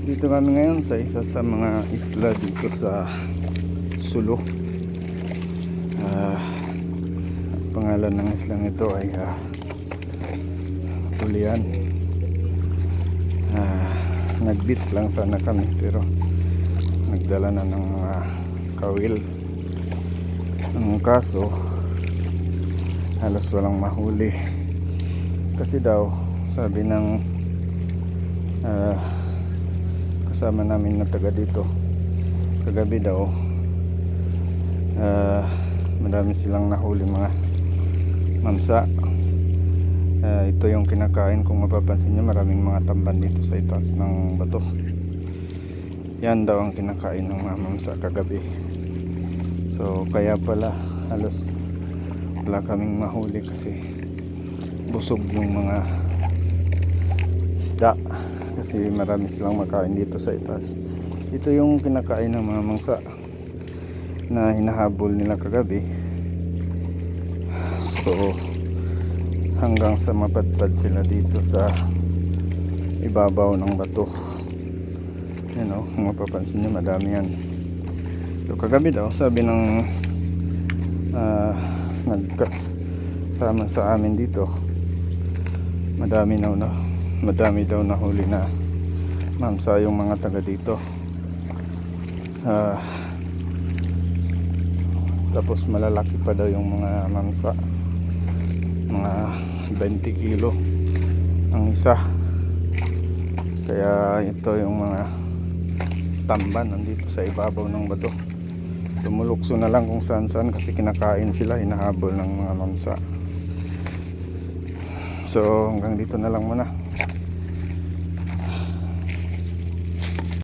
Dito kami ngayon sa isa sa mga isla dito sa Sulu. Ah, pangalan ng islang ito ay ah, Tulian. Ah, nag-beach lang sana kami pero nagdala na ng mga kawil. Ang kaso halos walang mahuli. Kasi daw sabi ng ah, kasama namin na taga dito. Kagabi daw ah, madami silang nahuli mga mamsa. Ah, ito yung kinakain. Kung mapapansin nyo maraming mga tamban dito sa itaas ng bato. Yan daw ang kinakain ng mga mamsa kagabi. So kaya pala halos wala kaming mahuli kasi busog yung mga isda kasi marami silang makain dito sa itaas. Ito yung kinakain ng mga mangsa na hinahabol nila kagabi. So hanggang sa mapadpad sila dito sa ibabaw ng bato. Yan o kung mapapansin nyo madami yan. So kagabi daw sabi ng uh, nagkas sama sa amin dito madami na madami daw na huli na. Mamsa yung mga taga dito. Ah, tapos malalaki pa daw yung mga mamsa mga 20 kilo ang isa. Kaya ito yung mga tamban nandito sa ibabaw ng bato. Tumulukso na lang kung saan saan kasi kinakain sila hinahabol ng mga mamsa so hanggang dito na lang muna